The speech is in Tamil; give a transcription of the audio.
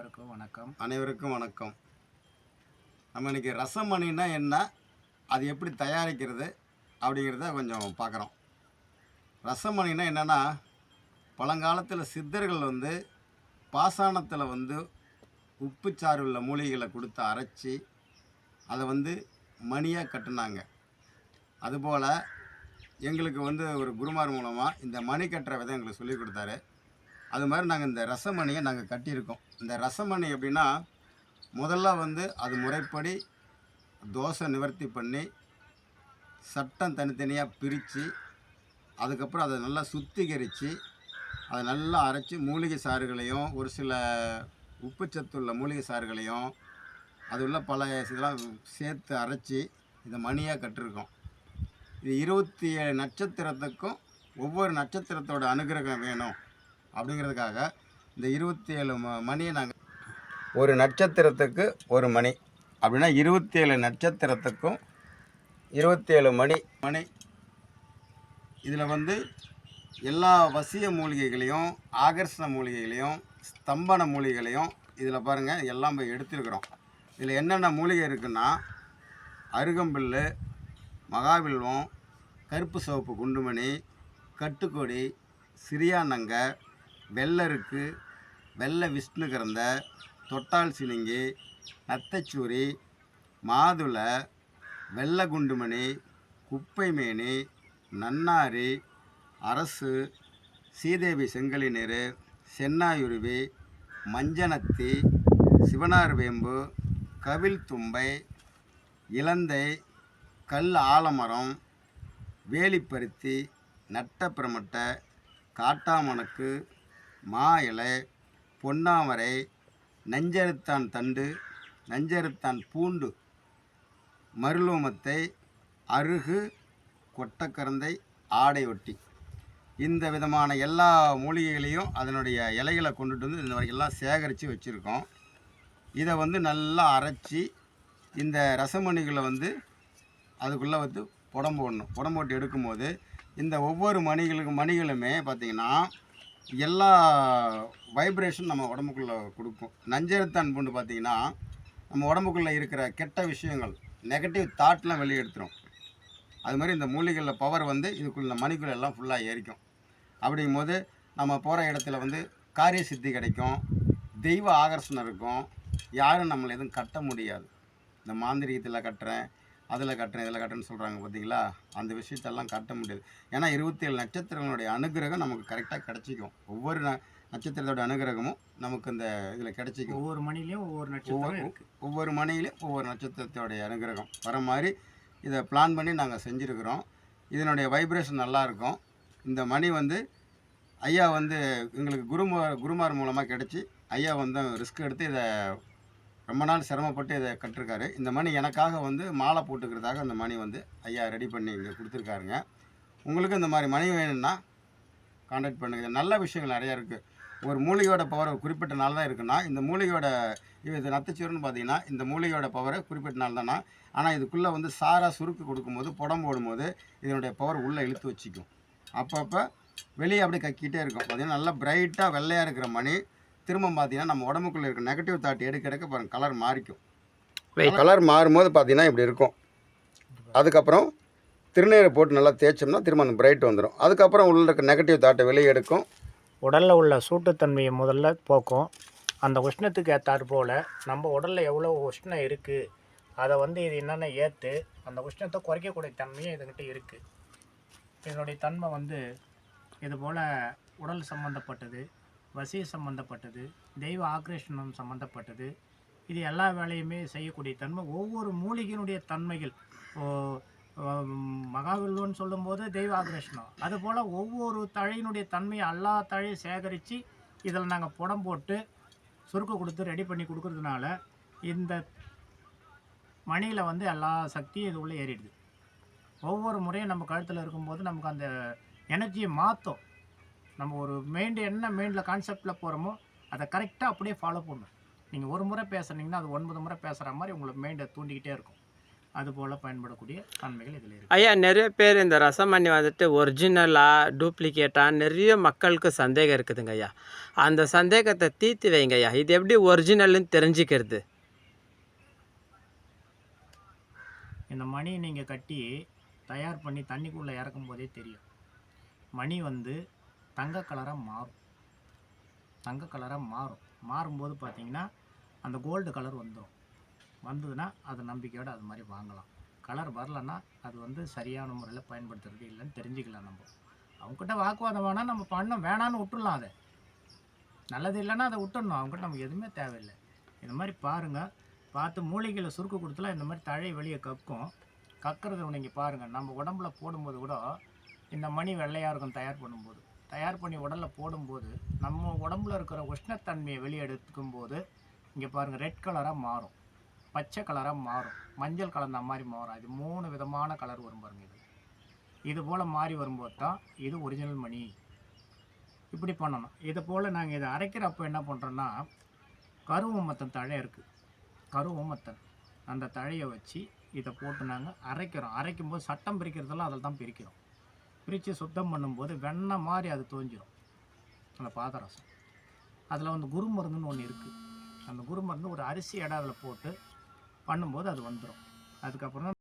அனைவருக்கும் வணக்கம். அனைவருக்கும் வணக்கம். நம்ம இன்னைக்கு ரசமணின்னா என்ன அது எப்படி தயாரிக்கிறது அப்படிங்கிறத கொஞ்சம் பார்க்குறோம். ரசம் ரசமணின்னா என்னென்னா பழங்காலத்தில் சித்தர்கள் வந்து பாசாணத்தில் வந்து உப்பு சாறு உள்ள மூலிகைகளை கொடுத்து அரைச்சி அதை வந்து மணியாக கட்டினாங்க. அதுபோல் எங்களுக்கு வந்து ஒரு குருமார் மூலமாக இந்த மணி கட்டுற விதம் எங்களுக்கு சொல்லி கொடுத்தாரு. அது மாதிரி நாங்கள் இந்த ரசமணியை நாங்கள் கட்டியிருக்கோம். இந்த ரசமணி எப்படின்னா முதல்ல வந்து அது முறைப்படி தோசை நிவர்த்தி பண்ணி சட்டம் தனித்தனியாக பிரித்து அதுக்கப்புறம் அதை நல்லா சுத்திகரித்து அதை நல்லா அரைச்சி மூலிகை சாறுகளையும் ஒரு சில உப்பு சத்துள்ள மூலிகை சாறுகளையும் அது உள்ள பல இதெல்லாம் சேர்த்து அரைச்சி இதை மணியாக கட்டிருக்கோம். இது இருபத்தி ஏழு நட்சத்திரத்துக்கும் ஒவ்வொரு நட்சத்திரத்தோட அனுகிரகம் வேணும். அப்படிங்கிறதுக்காக இந்த இருபத்தி ஏழு ம மணியை நாங்கள் ஒரு நட்சத்திரத்துக்கு ஒரு மணி. அப்படின்னா இருபத்தி ஏழு நட்சத்திரத்துக்கும் இருபத்தி ஏழு மணி. மணி. இதில் வந்து எல்லா வசிய மூலிகைகளையும் ஆகர்ஷண மூலிகைகளையும் ஸ்தம்பன மூலிகைகளையும் இதில் பாருங்கள் எல்லாம் போய் எடுத்துருக்குறோம். இதில் என்னென்ன மூலிகை இருக்குன்னா அருகம்பில்லு மகாவில்வம் கருப்பு சிவப்பு குண்டுமணி கட்டுக்கொடி சிறியானங்க வெள்ளருக்கு வெள்ளை விஷ்ணு கறந்த தொட்டால் சினிங்கி நத்தச்சூரி மாதுளை வெள்ள குண்டுமணி குப்பைமேனி நன்னாரி அரசு சீதேவி செங்கலிநீர் சென்னாயுருவி மஞ்சனத்தி சிவனார் வேம்பு கவில் தும்பை இலந்தை கல் ஆலமரம் வேலிப்பருத்தி நட்டப்பிரமட்டை காட்டாமணக்கு மா இலை பொன்னாமரை நஞ்சருத்தான் தண்டு நஞ்சருத்தான் பூண்டு மருளோமத்தை அருகு கொட்டக்கரந்தை ஆடை ஒட்டி. இந்த விதமான எல்லா மூலிகைகளையும் அதனுடைய இலைகளை கொண்டுட்டு வந்து இந்த வரைக்கும் எல்லாம் சேகரித்து வச்சுருக்கோம். இதை வந்து நல்லா அரைச்சி இந்த ரசமணிகளை வந்து அதுக்குள்ளே வந்து புடம்பு போடணும் புடம்போட்டு எடுக்கும்போது இந்த ஒவ்வொரு மணிகளுக்கு மணிகளுமே பார்த்திங்கன்னா எல்லா வைப்ரேஷன் நம்ம உடம்புக்குள்ளே கொடுக்கும். நஞ்சரத்தான் பூண்டு பார்த்திங்கன்னா நம்ம உடம்புக்குள்ளே இருக்கிற கெட்ட விஷயங்கள் நெகட்டிவ் தாட்லாம் வெளியே எடுத்துரும். அது மாதிரி இந்த மூலிகைகளில் பவர் வந்து இதுக்குள்ள மணிக்குள்ள எல்லாம் ஃபுல்லாக ஏறிக்கும். அப்படிங்கும்போது நம்ம போகிற இடத்துல வந்து காரிய சித்தி கிடைக்கும் தெய்வ ஆகர்ஷணம் இருக்கும். யாரும் நம்மளை எதுவும் கட்ட முடியாது. இந்த மாந்திரிகத்தில் கட்டுறேன் அதில் கட்டுறேன் இதில் கட்டுறேன்னு சொல்கிறாங்க பார்த்தீங்களா? அந்த விஷயத்தெல்லாம் கட்ட முடியாது. ஏன்னா இருபத்தி ஏழு நட்சத்திரங்களுடைய அனுகிரகம் நமக்கு கரெக்டாக கிடச்சிக்கும். ஒவ்வொரு நட்சத்திரத்தோட அனுகிரகமும் நமக்கு இந்த இதில் கிடச்சிக்கும். ஒவ்வொரு மணிலையும் ஒவ்வொரு நட்சத்திரம் ஒவ்வொரு மணியிலும் ஒவ்வொரு நட்சத்திரத்தோடைய அனுகிரகம். வர மாதிரி இதை பிளான் பண்ணி நாங்கள் செஞ்சுருக்குறோம். இதனுடைய வைப்ரேஷன் நல்லா இருக்கும் இந்த மணி வந்து ஐயா வந்து எங்களுக்கு குருமார் குருமார் மூலமாக கிடச்சி ஐயா வந்து ரிஸ்க் எடுத்து இதை ரொம்ப நாள் சிரமப்பட்டு இதை கட்டிருக்காரு. இந்த மணி எனக்காக வந்து மாலை போட்டுக்கிறதாக அந்த மணி வந்து ஐயா ரெடி பண்ணி இங்கே கொடுத்துருக்காருங்க. உங்களுக்கு இந்த மாதிரி மணி வேணும்னா காண்டாக்ட் பண்ணுங்கள் நல்ல விஷயங்கள் நிறையா இருக்குது ஒரு மூலிகையோட பவர் ஒரு குறிப்பிட்ட நாள் தான் இருக்குன்னா இந்த மூலிகையோட இது நத்துச்சூர்னு பார்த்தீங்கன்னா இந்த மூலிகையோட பவரை குறிப்பிட்ட நாள் தானா? ஆனால் இதுக்குள்ளே வந்து சாராக சுருக்கு கொடுக்கும்போது புடம் போடும்போது இதனுடைய பவர் உள்ளே இழுத்து வச்சுக்கும். அப்பப்போ வெளியே அப்படியே கக்கிட்டே இருக்கும். பார்த்தீங்கன்னா நல்லா பிரைட்டாக வெள்ளையாக இருக்கிற மணி. திரும்ப பார்த்தீங்கன்னா நம்ம உடம்புக்குள்ளே இருக்க நெகட்டிவ் தாட் எடுக்க எடுக்க பாருங்க கலர் மாறிக்கும். கலர் மாறும்போது பார்த்தீங்கன்னா இப்படி இருக்கும். அதுக்கப்புறம் திருநீரை போட்டு நல்லா தேய்ச்சோம்னா திரும்ப அந்த பிரைட் வந்துடும் அதுக்கப்புறம் உள்ள இருக்க நெகட்டிவ் தாட்டை வெளியே எடுக்கும். உடலில் உள்ள சூட்டுத்தன்மையை முதல்ல போக்கும். அந்த உஷ்ணத்துக்கு ஏற்றாற் போல் நம்ம உடலில் எவ்வளோ உஷ்ணம் இருக்குது அதை வந்து இது என்னென்ன ஏற்று அந்த உஷ்ணத்தை குறைக்கக்கூடிய தன்மையும் இதுகிட்ட இருக்குது இதனுடைய தன்மை வந்து இது போல் உடல் சம்மந்தப்பட்டது வசி சம்மந்தப்பட்டது தெய்வ ஆக்ரேஷனம் சம்மந்தப்பட்டது இது எல்லா வேலையுமே செய்யக்கூடிய தன்மை ஒவ்வொரு மூலிகையினுடைய தன்மைகள். ஓ மகாவில்லுன்னு சொல்லும்போது தெய்வ ஆக்ரேஷனம் அதுபோல் ஒவ்வொரு தழையினுடைய தன்மையை எல்லா தழையும் சேகரித்து இதில் நாங்கள் புடம் போட்டு சுருக்க கொடுத்து ரெடி பண்ணி கொடுக்கறதுனால இந்த மணியில் வந்து எல்லா சக்தியும் இது உள்ளே ஏறிடுது. ஒவ்வொரு முறையும் நம்ம கழுத்தில் இருக்கும்போது நமக்கு அந்த எனர்ஜியை மாற்றும் நம்ம ஒரு மெயின் என்ன மெயினில் கான்செப்டில் போகிறோமோ அதை கரெக்டாக அப்படியே ஃபாலோ பண்ணணும். நீங்கள் ஒரு முறை பேசுனீங்கன்னா அது ஒன்பது முறை பேசுகிற மாதிரி உங்களுக்கு மைண்டை தூண்டிக்கிட்டே இருக்கும். அதுபோல் பயன்படக்கூடிய தன்மைகள் இதில் இருக்குது ஐயா நிறைய பேர் இந்த ரசமணி வந்துட்டு ஒரிஜினலா டூப்ளிகேட்டா நிறைய மக்களுக்கு சந்தேகம் இருக்குதுங்க ஐயா. அந்த சந்தேகத்தை தீர்த்து வைங்க ஐயா. இது எப்படி ஒரிஜினல்னு தெரிஞ்சுக்கிறது? இந்த மணி நீங்கள் கட்டி தயார் பண்ணி தண்ணிக்குள்ளே இறக்கும் போதே தெரியும். மணி வந்து தங்க கலராக மாறும். தங்க கலராக மாறும். மாறும்போது பார்த்தீங்கன்னா அந்த கோல்டு கலர் வந்துடும் வந்ததுன்னா அது நம்பிக்கையோடு அது மாதிரி வாங்கலாம். கலர் வரலன்னா அது வந்து சரியான முறையில் பயன்படுத்துறது இல்லைன்னு தெரிஞ்சுக்கலாம் நம்ம. அவங்ககிட்ட வாக்குவாதம் வேணால் நம்ம பண்ணோம். வேணான்னு விட்டுடலாம் அதை. நல்லது இல்லைன்னா அதை விட்டுடணும் அவங்ககிட்ட நமக்கு எதுவுமே தேவையில்லை. இந்த மாதிரி பாருங்கள் பார்த்து மூலிகையில் சுருக்கு கொடுத்தலாம் இந்த மாதிரி தழை வெளியே கக்கும். கக்கிறத நீங்கள் பாருங்கள் நம்ம உடம்புல போடும்போது கூட இந்த மணி வெள்ளையாக இருக்கும் தயார் பண்ணும்போது. தயார் பண்ணி உடலில் போடும்போது நம்ம உடம்புல இருக்கிற உஷ்ணத்தன்மையை வெளியே போது இங்கே பாருங்கள் ரெட் கலராக மாறும். பச்சை கலராக மாறும். மஞ்சள் கலந்த மாதிரி மாறும். இது மூணு விதமான கலர் வரும் பாருங்க இது. இது போல் மாறி வரும்போது தான் இது ஒரிஜினல் மணி. இப்படி பண்ணணும். இதை போல் நாங்கள் இதை அரைக்கிறப்போ என்ன பண்ணுறோன்னா கருவமத்தன் தழை இருக்குது கருவமத்தன் அந்த தழையை வச்சு இதை போட்டு நாங்கள் அரைக்கிறோம். அரைக்கும் போது சட்டம் பிரிக்கிறதெல்லாம் அதில் தான் பிரிக்கிறோம். பிரித்து சுத்தம் பண்ணும்போது வெண்ணெய் மாதிரி அது தோஞ்சிடும் அந்த பாதரசம். அதில் வந்து குருமருந்துன்னு ஒன்று இருக்குது அந்த குருமருந்து ஒரு அரிசி இடம் அதில் போட்டு பண்ணும்போது அது வந்துடும் அதுக்கப்புறம் தான்